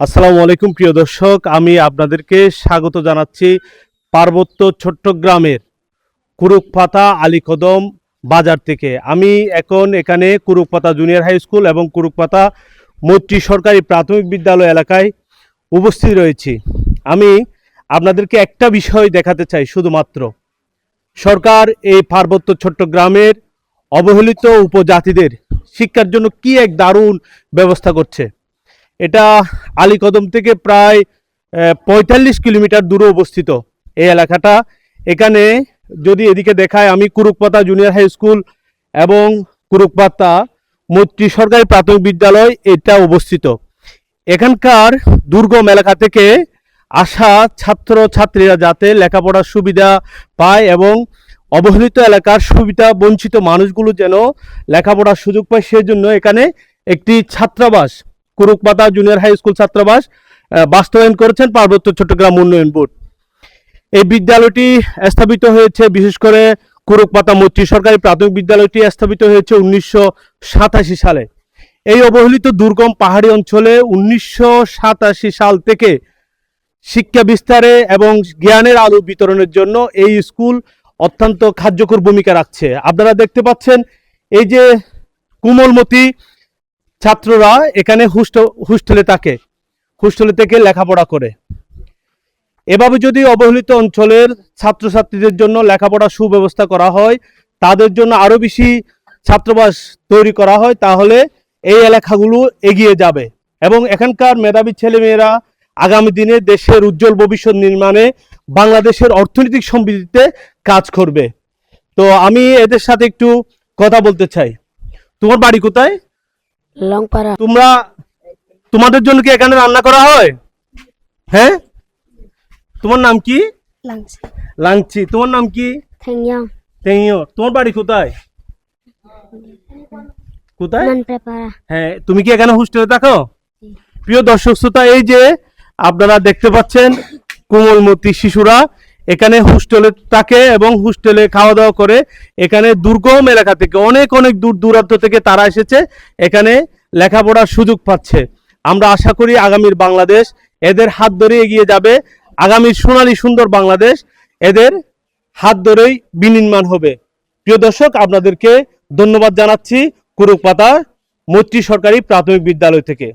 আসসালামু আলাইকুম, প্রিয় দর্শক। আমি আপনাদেরকে স্বাগত জানাচ্ছি পার্বত্য চট্টগ্রামের কুরুকপাতা আলীকদম বাজার থেকে। আমি এখন এখানে কুরুকপাতা জুনিয়র হাই স্কুল এবং কুরুকপাতা মৈত্রী সরকারি প্রাথমিক বিদ্যালয় এলাকায় উপস্থিত রয়েছি। আমি আপনাদেরকে একটা বিষয় দেখাতে চাই শুধুমাত্র। সরকার এই পার্বত্য চট্টগ্রামের অবহেলিত উপজাতিদের শিক্ষার জন্য কি এক দারুণ ব্যবস্থা করছে? এটা আলীকদম থেকে প্রায় পঁয়তাল্লিশ কিলোমিটার দূরে অবস্থিত এই এলাকাটা। এখানে যদি এদিকে দেখায়, আমি কুরুকপাতা জুনিয়র হাই স্কুল এবং কুরুকপাতা মৈত্রী সরকারি প্রাথমিক বিদ্যালয় এটা অবস্থিত। এখানকার দুর্গম এলাকা থেকে আসা ছাত্র ছাত্রীরা যাতে লেখাপড়ার সুবিধা পায় এবং অবহেলিত এলাকার সুবিধা বঞ্চিত মানুষগুলো যেন লেখাপড়ার সুযোগ পায়, সেজন্য এখানে একটি ছাত্রাবাস কুরুকপাতা জুনিয়র হাই স্কুল ছাত্রাবাস বাস্তবায়ন করেছেন পার্বত্য চট্টগ্রাম উন্নয়ন বোর্ড। এই বিদ্যালয়টি স্থাপিত হয়েছে বিশেষ করে কুরুকপাতা মৈত্রী সরকারি প্রাথমিক বিদ্যালয়টি স্থাপিত হয়েছে উনিশশো সাতাশি সালে। এই অবহেলিত দুর্গম পাহাড়ি অঞ্চলে উনিশশো সাতাশি সাল থেকে শিক্ষা বিস্তারে এবং জ্ঞানের আলো বিতরণের জন্য এই স্কুল অত্যন্ত কার্যকর ভূমিকা রাখছে। আপনারা দেখতে পাচ্ছেন, এই যে কুমলমতি ছাত্ররা এখানে হুস্ট- হোস্টেলে থাকে হোস্টেলে থেকে লেখাপড়া করে। এভাবে যদি অবহেলিত অঞ্চলের ছাত্রছাত্রীদের জন্য লেখাপড়ার সুব্যবস্থা করা হয়, তাদের জন্য আরও বেশি ছাত্রাবাস তৈরি করা হয়, তাহলে এই এলাকাগুলো এগিয়ে যাবে এবং এখানকার মেধাবী ছেলেমেয়েরা আগামী দিনে দেশের উজ্জ্বল ভবিষ্যৎ নির্মাণে বাংলাদেশের অর্থনৈতিক সমৃদ্ধিতে কাজ করবে। তো আমি এদের সাথে একটু কথা বলতে চাই। তোমার বাড়ি কোথায়? লংপাড়া তোমরা তোমাদের জন্য কি এখানে রান্না করা হয়? হ্যাঁ? তোমার নাম কি? লাংচি। তোমার নাম কি? তোমার বাড়ি কোথায়? কোথায়? হ্যাঁ তুমি কি এখানে হোস্টেলে থাকো? প্রিয় দর্শক শ্রোতা এই যে আপনারা দেখতে পাচ্ছেন কোমলমতি শিশুরা এখানে হোস্টেলে থাকে এবং হোস্টেলে খাওয়া দাওয়া করে। এখানে দুর্গম এলাকা থেকে অনেক অনেক দূর দূরান্ত থেকে তারা এসেছে। এখানে লেখাপড়ার সুযোগ পাচ্ছে। আমরা আশা করি আগামীর বাংলাদেশ এদের হাত ধরে এগিয়ে যাবে। আগামীর সোনালী সুন্দর বাংলাদেশ এদের হাত ধরেই বিনির্মাণ হবে। প্রিয় দর্শক, আপনাদেরকে ধন্যবাদ জানাচ্ছি কুরুকপাতা মৈত্রী সরকারি প্রাথমিক বিদ্যালয় থেকে।